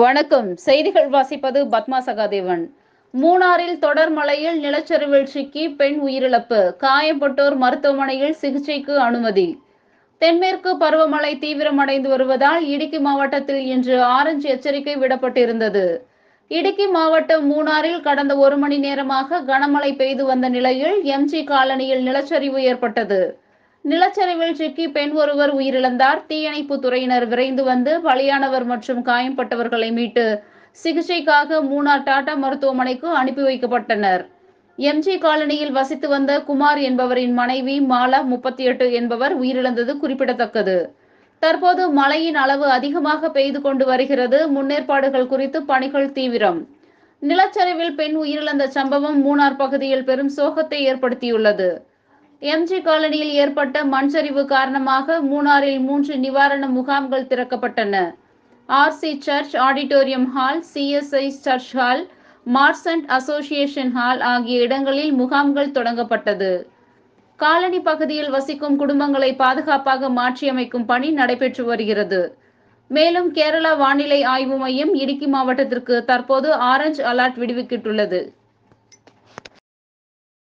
வணக்கம். செய்திகள் வாசிப்பது பத்மா சகாதேவன். மூணாறில் தொடர் மழையில் நிலச்சரிவில் சிக்கி பெண் உயிரிழப்பு. காயப்பட்டோர் மருத்துவமனையில் சிகிச்சைக்கு அனுமதி. தென்மேற்கு பருவமழை தீவிரமடைந்து வருவதால் இடுக்கி மாவட்டத்தில் இன்று ஆரஞ்சு எச்சரிக்கை விடப்பட்டிருந்தது. இடுக்கி மாவட்டம் மூணாறில் கடந்த ஒரு மணி நேரமாக கனமழை பெய்து வந்த நிலையில் எம்ஜி காலனியில் நிலச்சரிவு ஏற்பட்டது. நிலச்சரிவில் சிக்கி பெண் ஒருவர் உயிரிழந்தார். தீயணைப்பு துறையினர் விரைந்து வந்து பலியானவர் மற்றும் காயம்பட்டவர்களை மீட்டு சிகிச்சைக்காக மூணார் டாடா மருத்துவமனைக்கு அனுப்பி வைக்கப்பட்டனர். எம்ஜி காலனியில் வசித்து வந்த குமார் என்பவரின் மனைவி மாலா முப்பத்தி எட்டு என்பவர் உயிரிழந்தது குறிப்பிடத்தக்கது. தற்போது மழையின் அளவு அதிகமாக பெய்து கொண்டு வருகிறது. முன்னேற்பாடுகள் குறித்து பணிகள் தீவிரம். நிலச்சரிவில் பெண் உயிரிழந்த சம்பவம் மூணார் பகுதியில் பெரும் சோகத்தை ஏற்படுத்தியுள்ளது. எம்ஜி காலனியில் ஏற்பட்ட மண்சரிவு காரணமாக மூணாறில் மூன்று நிவாரண முகாம்கள் திறக்கப்பட்டன. RC church auditorium hall CSI church hall merchant association hall ஆகிய இடங்களில் முகாம்கள் தொடங்கப்பட்டது. காலனி பகுதியில் வசிக்கும் குடும்பங்களை பாதுகாப்பாக மாற்றியமைக்கும் பணி நடைபெற்று வருகிறது. மேலும் கேரளா வானிலை ஆய்வு மையம் இடுக்கி மாவட்டத்திற்கு தற்போது ஆரஞ்சு அலர்ட் விடுவிக்கப்பட்டுள்ளது